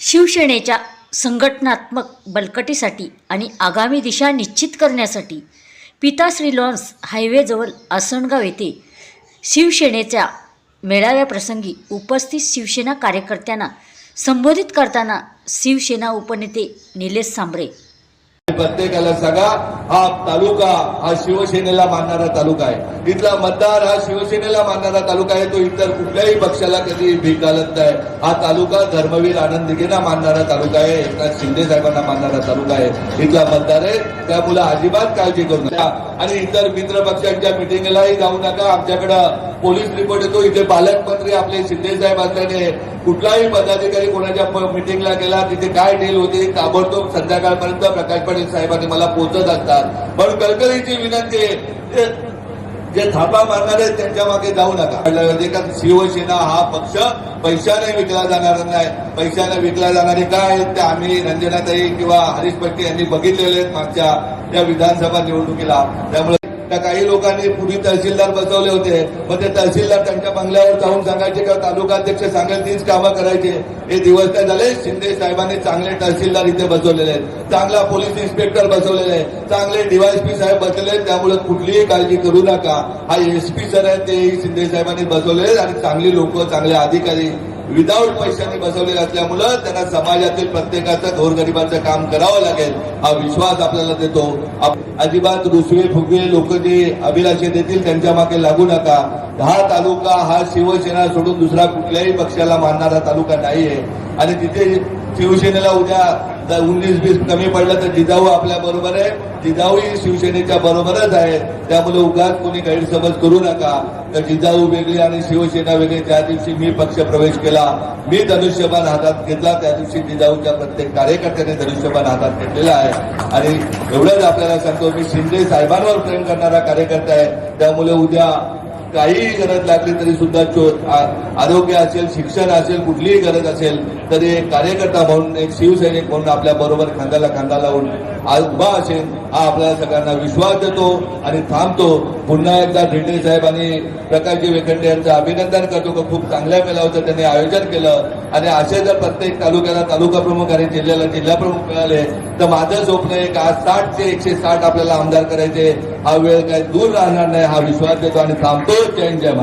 शिवसेनेच्या संघटनात्मक बलकटीसाठी आणि आगामी दिशा निश्चित करण्यासाठी पिताश्री लॉन्स हायवेजवळ आसनगाव येथे शिवसेनेच्या मेळाव्याप्रसंगी उपस्थित शिवसेना कार्यकर्त्यांना संबोधित करताना शिवसेना उपनेते निलेश सांबरे प्रत्येकाला सांगा हा तालुका हा शिवसेनेला मानणारा तालुका आहे. इथला मतदार हा शिवसेनेला मानणारा तालुका आहे तो इतर कुठल्याही पक्षाला कधी भीक घालत नाही. हा तालुका धर्मवीर आनंद दिघेना मानणारा तालुका आहे एकनाथ शिंदे साहेबांना मानणारा तालुका आहे. इथला मतदार आहे त्यामुळे अजिबात काळजी करू नका. आणि इतर मित्र पक्षांच्या मिटिंगलाही जाऊ नका. आमच्याकडं पोलीस रिपोर्ट येतो. इथे पालकमंत्री आपले शिंदे साहेब असल्याने कुठलाही पदाधिकारी कोणाच्या मिटिंगला गेला तिथे काय डील होते ताबडतोब संध्याकाळपर्यंत प्रकाश पाटील साहेबांनी मला पोहोचत असतात. पण कळकळीची विनंती आहे जे थापा मारणार आहेत त्यांच्या मागे जाऊ नका. कारण शिवसेना हा पक्ष पैशाने विकला जाणार नाही. पैशाने विकला जाणारे काय आहेत ते आम्ही रंजनाताई किंवा हरीश पट्टी यांनी बघितलेले आहेत मागच्या या विधानसभा निवडणुकीला. त्यामुळे त्या काही लोकांनी पूर्वी तहसीलदार बसवले होते. मग ते तहसीलदार त्यांच्या बंगल्यावर जाऊन सांगायचे किंवा तालुका अध्यक्ष सांगेल तीच कामं करायचे. हे दिवस काय झाले? शिंदे साहेबांनी चांगले तहसीलदार इथे बसवलेले आहेत. चांगला पोलीस इन्स्पेक्टर बसवलेले आहे चांगले डीवायएसपी साहेब बसलेले आहेत. त्यामुळे कुठलीही काळजी करू नका. हा एसपी सर आहे तेही शिंदे साहेबांनी बसवलेले आहेत. आणि चांगली लोक चांगले अधिकारी विदाऊट पैशांनी बसवलेले असल्यामुळं त्यांना समाजातील प्रत्येकाचं गोरगरिबाचं काम करावं लागेल. हा विश्वास आपल्याला देतो. अजिबात रुसवे फुगवे लोक जे अभिलाषे देतील त्यांच्या मागे लागू नका. हा तालुका हा शिवसेना सोडून दुसरा कुठल्याही पक्षाला मानणारा तालुका नाहीये. आणि तिथे शिवसेनेला उद्या उन्नीस बीस कमी पडलं तर जिजाऊ आपल्या बरोबर आहे. जिजाऊ ही शिवसेनेच्या बरोबरच आहे. त्यामुळे उगाच कोणी गैरसमज करू नका. तर जिजाऊ वेगळी आणि शिवसेना वेगळी. त्या दिवशी मी पक्ष प्रवेश केला. मी धनुष्यबाण हातात घेतला. त्या दिवशी जिजाऊच्या प्रत्येक कार्यकर्त्याने धनुष्यबाण हातात घेतलेला आहे. आणि एवढंच आपल्याला सांगतो मी शिंदे साहेबांवर प्रेम करणारा कार्यकर्ता आहे. त्यामुळे उद्या काहीही गरज लागली तरी सुद्धा चो- आरोग्य असेल शिक्षण असेल कुठलीही गरज असेल तरी एक कार्यकर्ता म्हणून एक शिवसैनिक म्हणून आपल्या बरोबर खांद्याला खांदा लावून आज उभा असेल हा आपल्याला सगळ्यांना विश्वास देतो आणि थांबतो. पुन्हा एकदा ढेंडे साहेब आणि प्रकाशजी वेखंडे यांचं अभिनंदन करतो. का खूप चांगल्या मेळाव्याचं त्यांनी आयोजन केलं. आणि असे जर प्रत्येक तालुक्याला तालुका प्रमुख आणि जिल्ह्याला जिल्हा प्रमुख मिळाले तर माझं स्वप्न आहे का आज साठ ते एकशे साठ आपल्याला आमदार करायचे? हा वेळ काय दूर राहणार नाही हा विश्वास देतो आणि थांबतो. जय जय